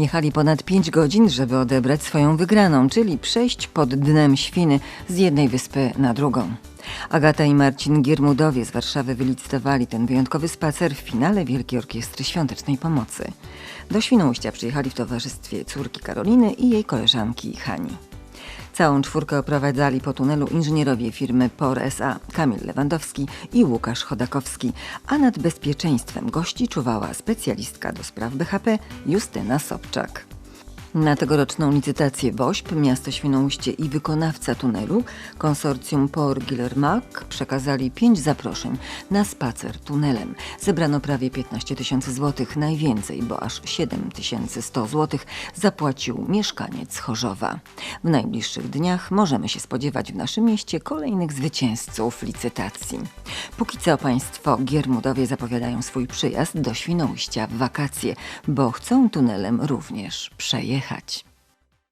Jechali ponad 5 godzin, żeby odebrać swoją wygraną, czyli przejść pod dnem świny z jednej wyspy na drugą. Agata i Marcin Giermudowie z Warszawy wylicytowali ten wyjątkowy spacer w finale Wielkiej Orkiestry Świątecznej Pomocy. Do Świnoujścia przyjechali w towarzystwie córki Karoliny i jej koleżanki Hani. Całą czwórkę oprowadzali po tunelu inżynierowie firmy POR SA Kamil Lewandowski i Łukasz Chodakowski, a nad bezpieczeństwem gości czuwała specjalistka do spraw BHP Justyna Sobczak. Na tegoroczną licytację WOŚP, Miasto Świnoujście i wykonawca tunelu, konsorcjum POR Gillermac przekazali pięć zaproszeń na spacer tunelem. Zebrano prawie 15 tysięcy złotych, najwięcej, bo aż 7100 złotych zapłacił mieszkaniec Chorzowa. W najbliższych dniach możemy się spodziewać w naszym mieście kolejnych zwycięzców licytacji. Póki co Państwo Giermudowie zapowiadają swój przyjazd do Świnoujścia w wakacje, bo chcą tunelem również przejechać oddychać.